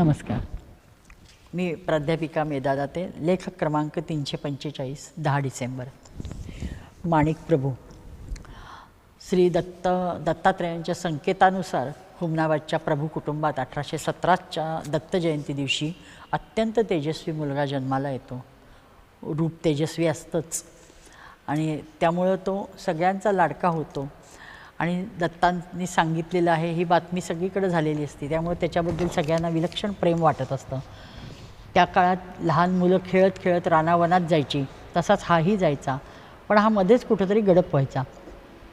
नमस्कार. मी प्राध्यापिका मेदादाते लेखक क्रमांक तीनशे पंचेचाळीस दहा डिसेंबर. माणिक प्रभू. श्री दत्त दत्तात्रेयांच्या संकेतानुसार हुमनाबादच्या प्रभू कुटुंबात अठराशे सतराच्या दत्त जयंती दिवशी अत्यंत तेजस्वी मुलगा जन्माला येतो. रूप तेजस्वी असतंच. आणि त्यामुळं तो सगळ्यांचा लाडका होतो. आणि दत्तांनी सांगितलेलं आहे ही बातमी सगळीकडे झालेली असते. त्यामुळे त्याच्याबद्दल सगळ्यांना विलक्षण प्रेम वाटत असतं. त्या काळात लहान मुलं खेळत खेळत रानावनात जायची तसाच हाही जायचा. पण हा मध्येच कुठंतरी गडप व्हायचा.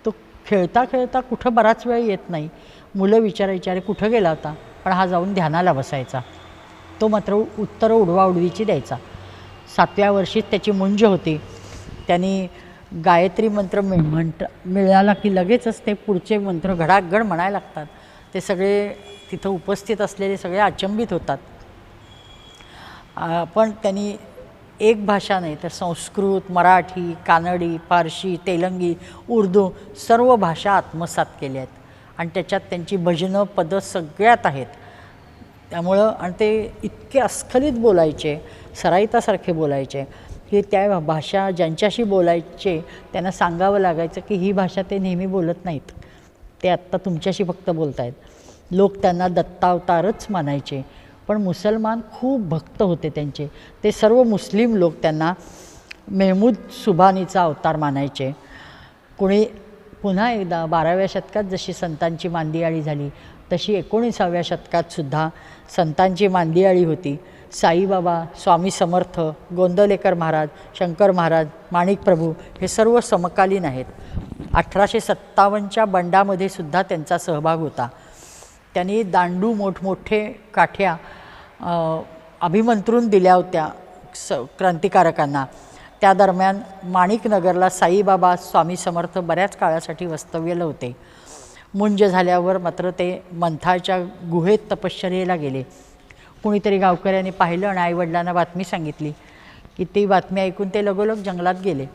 तो खेळता खेळता कुठं बराच वेळ येत नाही. मुलं विचारायची अरे कुठं गेला होता? पण हा जाऊन ध्यानाला बसायचा. तो मात्र उत्तरं उडवाउडवीची द्यायचा. सातव्या वर्षीच त्याची मुंज होती. त्यांनी गायत्री मंत्र मिळ म्हणत मिळाला की लगेचच ते पुढचे मंत्र घडाघड म्हणायला लागतात. ते सगळे तिथं उपस्थित असलेले सगळे अचंबित होतात. पण त्यांनी एक भाषा नाही तर संस्कृत मराठी कानडी फारशी तेलंगी उर्दू सर्व भाषा आत्मसात केल्या आहेत. आणि त्याच्यात त्यांची भजनं पदं सगळ्यात आहेत. त्यामुळं आणि ते इतके अस्खलित बोलायचे सराईतासारखे बोलायचे हे त्या भाषा ज्यांच्याशी बोलायचे त्यांना सांगावं लागायचं की ही भाषा ते नेहमी बोलत नाहीत. ते आत्ता तुमच्याशी फक्त बोलत आहेत लोक त्यांना दत्तावतारच मानायचे. पण मुसलमान खूप भक्त होते त्यांचे. ते सर्व मुस्लिम लोक त्यांना मेहमूद सुभानीचा अवतार मानायचे. कोणी पुन्हा एकदा बाराव्या शतकात जशी संतांची मांदियाळी झाली तशी एकोणीसाव्या शतकात सुद्धा संतांची मांदियाळी होती. साईबाबा स्वामी समर्थ गोंदलेकर महाराज शंकर महाराज माणिक प्रभू हे सर्व समकालीन आहेत. अठराशे सत्तावन्नच्या बंडामध्ये सुद्धा त्यांचा सहभाग होता. त्यांनी दांडू मोठमोठे काठ्या अभिमंत्रून दिल्या होत्या स क्रांतिकारकांना. त्या दरम्यान माणिकनगरला साईबाबा स्वामी समर्थ बऱ्याच काळासाठी वस्तव्यलं होते. मुंज झाल्यावर मात्र ते मंथाच्या गुहेत तपश्चर्येला गेले. कुणीतरी गावकऱ्यांनी पाहिलं आणि आईवडिलांना बातमी सांगितली की ती बातमी ऐकून ते लगोलग जंगलात गेले.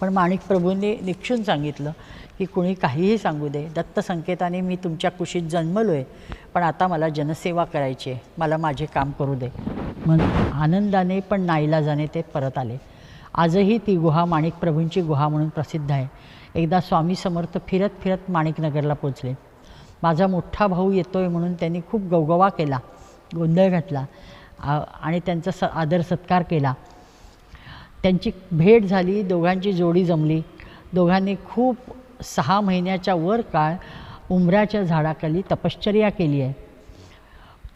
पण माणिक प्रभूंनी निक्षून सांगितलं की कुणी काहीही सांगू दे. दत्त संकेताने मी तुमच्या कुशीत जन्मलो आहे पण आता मला जनसेवा करायची आहे. मला माझे काम करू दे. मग आनंदाने पण नाईलाजाने ते परत आले. आजही ती गुहा माणिक प्रभूंची गुहा म्हणून प्रसिद्ध आहे. एकदा स्वामी समर्थ फिरत फिरत माणिकनगरला पोचले. माझा मोठा भाऊ येतो आहे म्हणून त्यांनी खूप गवगवा केला गोंधळ घातला आणि त्यांचा स आदर सत्कार केला. त्यांची भेट झाली दोघांची जोडी जमली. दोघांनी खूप सहा महिन्याच्या वर काळ उंबऱ्याच्या झाडाखाली तपश्चर्या केली आहे.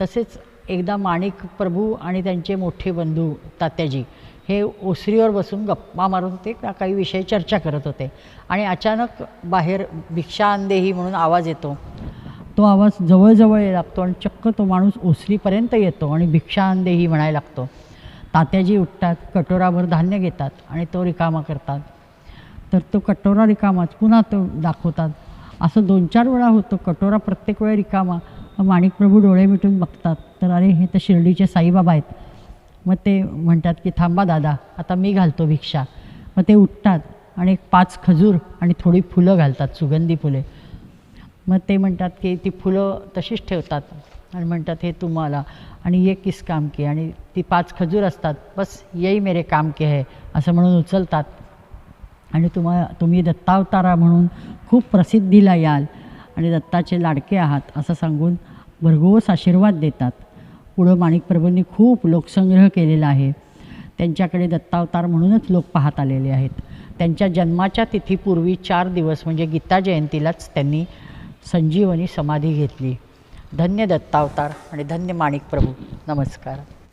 तसेच एकदा माणिक प्रभू आणि त्यांचे मोठे बंधू तात्याजी हे ओसरीवर बसून गप्पा मारून ते का- काही विषय चर्चा करत होते. आणि अचानक बाहेर भिक्षा अंदेही म्हणून आवाज येतो. तो आवाज जवळजवळ यायला लागतो आणि चक्क तो माणूस ओसरीपर्यंत येतो आणि भिक्षा अंदेही म्हणायला लागतो. तात्याजी उठतात कटोराभर धान्य घेतात आणि तो रिकामा करतात. तर तो कटोरा रिकामाच पुन्हा तो दाखवतात. असं दोन चार वेळा होतो कटोरा प्रत्येक वेळा रिकामा. माणिकप्रभू माणिक प्रभू डोळे मिटून बघतात. तर अरे हे तर शिर्डीचे साईबाबा आहेत. मग ते म्हणतात की थांबा दादा आता मी घालतो भिक्षा. मग ते उठतात आणि एक पाच खजूर आणि थोडी फुलं घालतात सुगंधी फुले. मग ते म्हणतात की ती फुलं तशीच ठेवतात. आणि म्हणतात हे तुम्हाला आणि ये किस काम की. आणि ती पाच खजूर असतात बस येई मेरे काम के है असं म्हणून उचलतात. आणि तुम्हा तुम्ही दत्तावतारा म्हणून खूप प्रसिद्धीला याल आणि दत्ताचे लाडके आहात असं सांगून भरघोस आशीर्वाद देतात. पुढं माणिकप्रभूंनी खूप लोकसंग्रह केलेला आहे. त्यांच्याकडे दत्तावतार म्हणूनच लोक पाहत आलेले आहेत. त्यांच्या जन्माच्या तिथीपूर्वी चार दिवस म्हणजे गीता जयंतीलाच त्यांनी संजीवनी समाधी घेतली. धन्य दत्तावतार आणि धन्य माणिकप्रभू नमस्कार.